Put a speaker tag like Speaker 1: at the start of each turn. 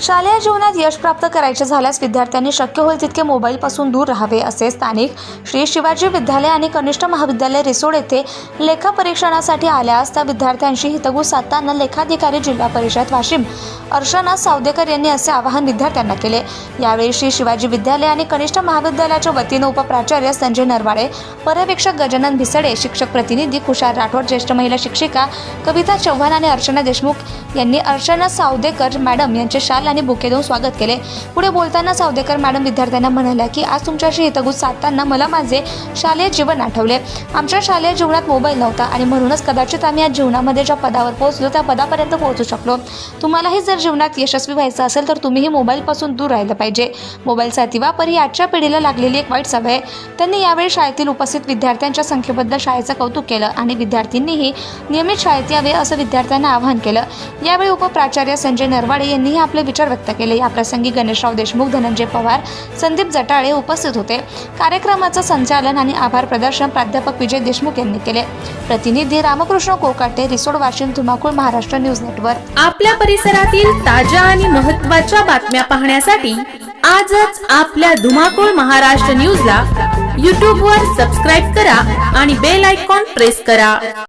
Speaker 1: शालेय जीवनात यश प्राप्त करायचे झाल्यास विद्यार्थ्यांनी शक्य होईल तितके मोबाईलपासून दूर राहावे असे स्थानिक श्री शिवाजी विद्यालय आणि कनिष्ठ महाविद्यालय रिसोड येथे लेखा परीक्षणासाठी आल्यास त्या विद्यार्थ्यांशी हितगुज साधताना लेखाधिकारी जिल्हा परिषद वाशिम अर्चना सावदेकर यांनी असे आवाहन विद्यार्थ्यांना केले. यावेळी श्री शिवाजी विद्यालय आणि कनिष्ठ महाविद्यालयाच्या वतीनं उपप्राचार्य संजय नरवाडे पर्यवेक्षक गजानन भिसडे शिक्षक प्रतिनिधी कुशार राठोड ज्येष्ठ महिला शिक्षिका कविता चव्हाण आणि अर्चना देशमुख यांनी अर्चना सावदेकर मॅडम यांचे शाल आणि बुके देऊन स्वागत केले. पुढे बोलताना सावदेकर मॅडम विद्यार्थ्यांना म्हणाल्या की आज तुमच्याशी हितगुज साधताना मला माझे शालेय जीवन आठवले. आमच्या शालेय जीवनात मोबाईल नव्हता आणि म्हणूनच कदाचित आम्ही आज जीवनामध्ये ज्या पदावर पोहोचलो त्या पदापर्यंत पोहोचू शकलो. तुम्हालाही जर जीवनात यशस्वी व्हायचं असेल तर तुम्हीही मोबाईलपासून दूर राहिलं पाहिजे. मोबाईलचा अतिवापर ही आजच्या पिढीला लागलेली एक वाईट सवय आहे. त्यांनी यावेळी शाळेतील उपस्थित विद्यार्थ्यांच्या संख्येबद्दल शाळेचं कौतुक केलं आणि विद्यार्थ्यांनीही नियमित शाळेत यावे असं विद्यार्थ्यांना आवाहन केलं. यावेळी उपप्राचार्य संजय नरवाडे यांनीही आपले विचार व्यक्त केले. या प्रसंगी गणेशराव देशमुख धनंजय पवार संदीप जटाळे उपस्थित होते. कार्यक्रमाचं संचालन आणि आभार प्रदर्शन प्राध्यापक विजय देशमुख यांनी केले. प्रतिनिधी रामकृष्ण कोकाटे रिसोड वाशिम धुमाकूळ महाराष्ट्र न्यूज नेटवर्क.
Speaker 2: आपल्या परिसरातील ताज्या आणि महत्त्वाच्या बातम्या पाहण्यासाठी आजच आपल्या धुमाकूळ महाराष्ट्र न्यूजला यूट्यूबवर सबस्क्राईब करा आणि बेल आयकॉन प्रेस करा.